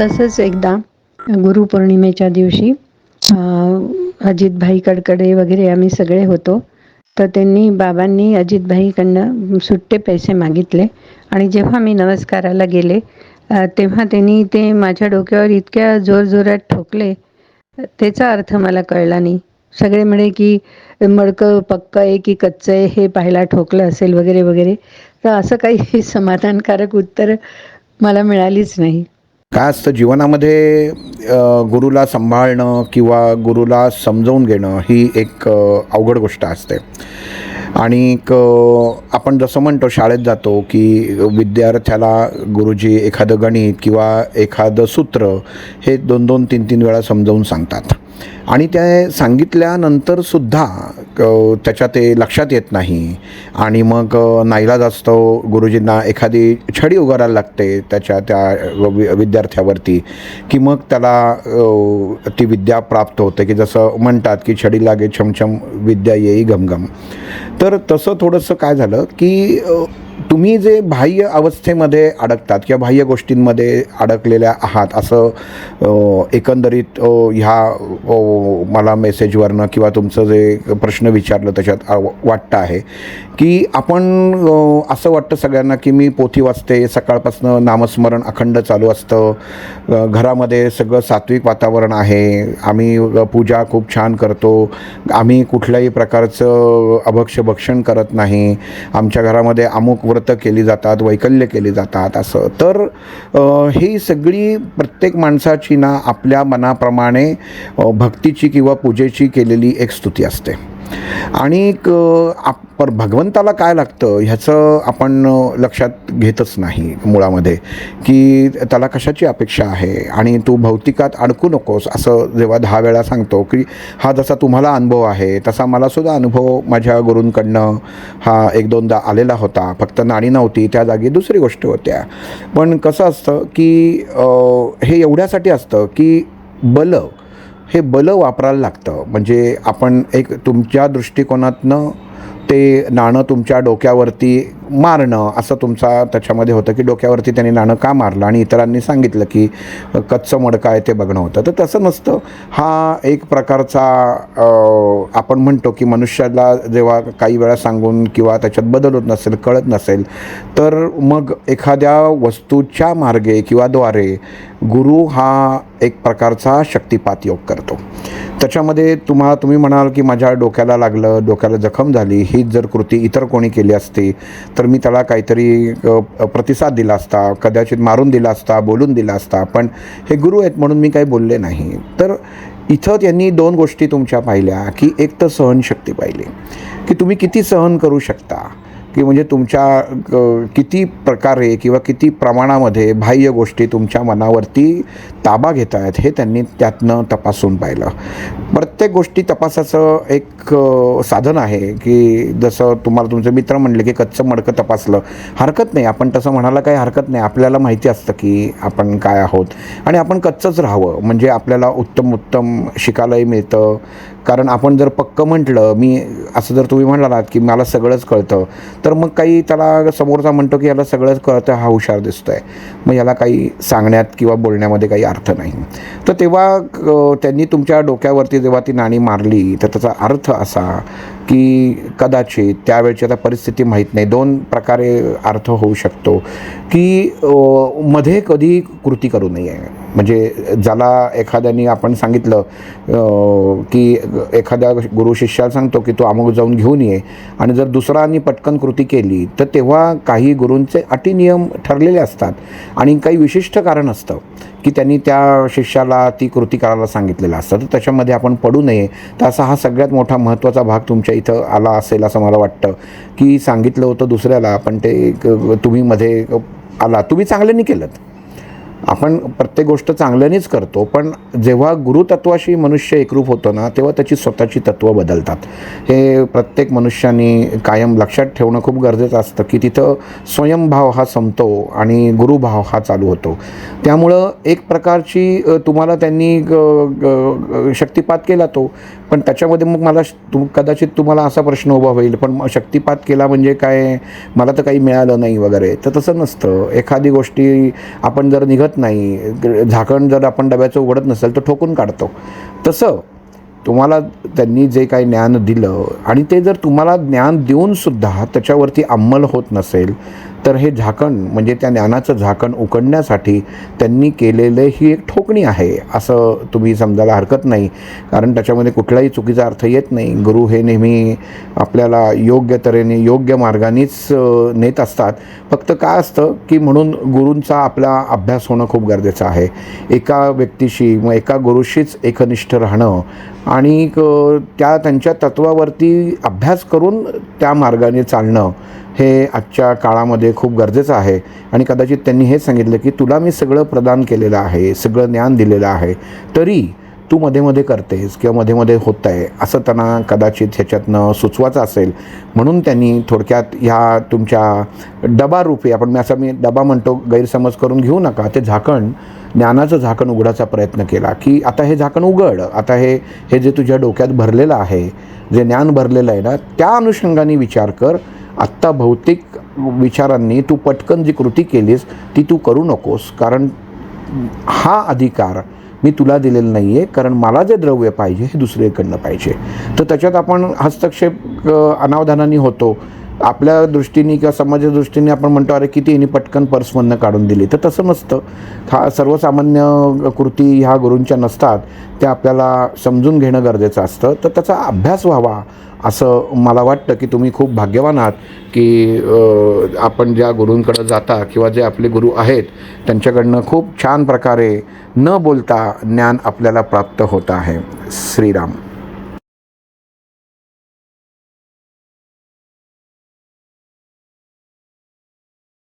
तसंच एकदा गुरुपौर्णिमेच्या दिवशी अजितभाई कडकडे वगैरे आम्ही सगळे होतो. तर त्यांनी बाबांनी अजितभाईकडनं सुट्टे पैसे मागितले. आणि जेव्हा मी नमस्काराला गेले तेव्हा त्यांनी ते माझ्या डोक्यावर इतक्या जोरजोरात ठोकले. त्याचा अर्थ मला कळला नाही. सगळे म्हणे की मडकं पक्क आहे की कच्चं आहे हे पाहायला ठोकलं असेल वगैरे वगैरे. तर असं काही समाधानकारक उत्तर मला मिळालीच नाही. काय असतं जीवनामध्ये गुरुला सांभाळणं किंवा गुरुला समजवून घेणं ही एक अवघड गोष्ट असते. आणि क आपण जसं म्हणतो शाळेत जातो की विद्यार्थ्याला गुरुजी एखादं गणित किंवा एखादं सूत्र हे दोन दोन तीन तीन वेळा समजावून सांगतात. आणि ते सांगितल्यानंतरसुद्धा त्याच्या ते लक्षात येत नाही. आणि मग नाईलाज असतो गुरुजींना एखादी छडी उगारायला लागते त्याच्या त्या वि विद्यार्थ्यावरती. की मग त्याला ती विद्या प्राप्त होते. की जसं म्हणतात की छडी लागे छमछम विद्या येई घमघम. तर तसं थोडंसं काय झालं की तुम्ही जे बाह्य अवस्थेमध्ये अडकतात किंवा बाह्य गोष्टींमध्ये अडकलेल्या आहात असं एकंदरीत ह्या मला मेसेजवरनं किंवा तुमचं जे प्रश्न विचारलं त्याच्यात वाटतं आहे की आपण असं वाटतं सगळ्यांना की मी पोथी वाचते सकाळपासून नामस्मरण अखंड चालू असतं घरामध्ये सगळं सात्विक वातावरण आहे आम्ही पूजा खूप छान करतो आम्ही कुठल्याही प्रकारचं अभक्ष भक्षण करत नाही आमच्या घरामध्ये अमुक व्रतं केली जातात वैकल्य केली जातात असं. तर ही सगळी प्रत्येक माणसाची ना आपल्या मनाप्रमाणे भक्तीची किंवा पूजेची केलेली एक स्तुती असते. आणि आप पर भगवंताला काय लागतं ह्याचं आपण लक्षात घेतच नाही मुळामध्ये की त्याला कशाची अपेक्षा आहे? आणि तू भौतिकात अडकू नकोस असं जेव्हा दहा वेळा सांगतो की हा जसा तुम्हाला अनुभव आहे तसा मला सुद्धा अनुभव माझ्या गुरूंकडनं हा एक दोनदा आलेला होता. फक्त नाणी नव्हती त्या जागी दुसरी गोष्ट होत्या. पण कसं असतं की हे एवढ्यासाठी असतं की बल हे बलं वापरायला लागतं. म्हणजे आपण एक तुमच्या दृष्टिकोनातनं ते नाणं तुमच्या डोक्यावरती मारणं असं तुमचा त्याच्यामध्ये होतं की डोक्यावरती त्यांनी नाणं का मारलं? आणि इतरांनी सांगितलं की कच्चं मडकं आहे ते बघणं होतं. तर तसं नसतं. हा एक प्रकारचा आपण म्हणतो की मनुष्याला जेव्हा काही वेळा सांगून किंवा त्याच्यात बदल होत नसेल कळत नसेल तर मग एखाद्या वस्तूच्या मार्गे किंवा द्वारे गुरु हा एक प्रकारचा शक्तिपात योग करतो. त्याच्यामध्ये तुम्हा तुम्ही म्हणाल की माझ्या डोक्याला लागलं डोक्याला जखम झाली हीच जर कृती इतर कोणी केली असती तर मी त्याला काहीतरी प्रतिसाद दिला असता कदाचित मारून दिला असता बोलून दिला असता पण हे गुरु आहेत म्हणून मी काही बोलले नाही. तर इथं त्यांनी दोन गोष्टी तुमच्या पाहिल्या की एक तर सहनशक्ती पाहिली की तुम्ही किती सहन करू शकता की म्हणजे तुमच्या किती प्रकारे किंवा किती प्रमाणामध्ये बाह्य गोष्टी तुमच्या मनावरती ताबा घेत आहेत हे त्यांनी त्यातनं तपासून पाहिलं. प्रत्येक गोष्टी तपासाचं एक साधन आहे की जसं तुम्हाला तुमचे मित्र म्हणले की कच्चं मडकं तपासलं. हरकत नाही आपण तसं म्हणायला काही हरकत नाही. आपल्याला माहिती असतं की आपण काय आहोत. आणि आपण कच्चंच राहावं. म्हणजे आपल्याला उत्तम उत्तम शिकायलाही मिळतं. कारण आपण जर पक्कं म्हटलं मी असं जर तुम्ही म्हणालात की मला सगळंच कळतं तर मग काही त्याला समोरचा म्हणतो की याला सगळंच कळतं हा हुशार दिसतो आहे मग याला काही सांगण्यात किंवा बोलण्यामध्ये काही अर्थ नाही. तर तेव्हा त्यांनी तुमच्या डोक्यावरती जेव्हा ती नाणी मारली तर त्याचा अर्थ असा की कदाचित त्यावेळची आता परिस्थिती माहीत नाही. दोन प्रकारे अर्थ होऊ शकतो की मध्ये कधी कृती करू नये. म्हणजे ज्याला एखाद्याने आपण सांगितलं की एखाद्या गुरु शिष्याला सांगतो की तो अमुक जाऊन घेऊन ये आणि जर दुसऱ्यांनी पटकन कृती केली तर तेव्हा काही गुरूंचे अटी नियम ठरलेले असतात आणि काही विशिष्ट कारण असतं. की त्यांनी त्या शिष्याला ती कृती करायला सांगितलेलं असतं. तर त्याच्यामध्ये आपण पडू नये. तर असा हा सगळ्यात मोठा महत्त्वाचा भाग तुमच्या इथं आला असेल असं मला वाटतं. की सांगितलं होतं दुसऱ्याला पण ते तुम्ही मध्ये आला. तुम्ही चांगल्याने केलं आपण प्रत्येक गोष्ट चांगल्यानेच करतो पण जेव्हा गुरुतत्वाशी मनुष्य एकरूप होतो ना तेव्हा त्याची स्वतःची तत्त्व बदलतात. हे प्रत्येक मनुष्याने कायम लक्षात ठेवणं खूप गरजेचं असतं की तिथं स्वयंभाव हा संपतो आणि गुरुभाव हा चालू होतो. त्यामुळं एक प्रकारची तुम्हाला त्यांनी ग- ग- शक्तिपात केला तो पण त्याच्यामध्ये मग मला तुम कदाचित तुम्हाला असा प्रश्न उभा होईल पण शक्तिपात केला म्हणजे काय? मला तर काही मिळालं नाही वगैरे. तर तसं नसतं. एखादी गोष्टी आपण जर निघत नाही झाकण जर आपण डब्याचं उघडत नसेल तर ठोकून काढतो. तसं तुम्हाला त्यांनी जे काही ज्ञान दिलं आणि ते जर तुम्हाला ज्ञान देऊनसुद्धा त्याच्यावरती अंमल होत नसेल तर हे झाकण म्हणजे त्या ज्ञानाचं झाकण उकडण्यासाठी त्यांनी केलेलं ही एक ठोकणी आहे असं तुम्ही समजायला हरकत नाही. कारण त्याच्यामध्ये कुठलाही चुकीचा अर्थ येत नाही. गुरु हे नेहमी आपल्याला योग्य तऱ्हेने योग्य मार्गानेच नेत असतात. फक्त काय असतं की म्हणून गुरूंचा आपला अभ्यास होणं खूप गरजेचं आहे. एका व्यक्तीशी मग एका गुरुशीच एकनिष्ठ राहणं आणि त्या त्यांच्या तत्वावरती अभ्यास करून त्या मार्गाने चालणं हे आजच्या काळामध्ये खूप गरजेचं आहे. आणि कदाचित त्यांनी हे सांगितलं की तुला मी सगळं प्रदान केलेलं आहे सगळं ज्ञान दिलेलं आहे तरी तू मध्ये मध्ये करतेस किंवा मध्ये मध्ये होत आहे असं त्यांना कदाचित ह्याच्यातनं सुचवायचं असेल. म्हणून त्यांनी थोडक्यात ह्या तुमच्या डबा रूपी आपण मी असं मी डबा म्हणतो गैरसमज करून घेऊ नका ते झाकण ज्ञानाचं झाकण उघडायचा प्रयत्न केला की आता हे झाकण उघड आता हे हे जे तुझ्या डोक्यात भरलेलं आहे जे ज्ञान भरलेलं आहे ना त्या अनुषंगाने विचार कर. आत्ता भौतिक विचारांनी तू पटकन जी कृती केलीस ती तू करू नकोस. कारण हा अधिकार मी तुला दिलेला नाही आहे कारण मला जे द्रव्य पाहिजे हे दुसरीकडनं पाहिजे. तर त्याच्यात आपण हस्तक्षेप अनावधानाने होतो. आपल्या दृष्टीने किंवा समाजाच्या दृष्टीने आपण म्हणतो अरे किती हिने पटकन पर्समधनं काढून दिली. तर तसं नसतं. हा सर्वसामान्य कृती ह्या गुरूंच्या नसतात. त्या आपल्याला समजून घेणं गरजेचं असतं. तर त्याचा अभ्यास व्हावा असं मला वाटतं की तुम्ही खूप भाग्यवान आहात की आपण ज्या गुरूंकडं जाता किंवा जे आपले गुरु आहेत त्यांच्याकडनं खूप छान प्रकारे न बोलता ज्ञान आपल्याला प्राप्त होत आहे. श्रीराम.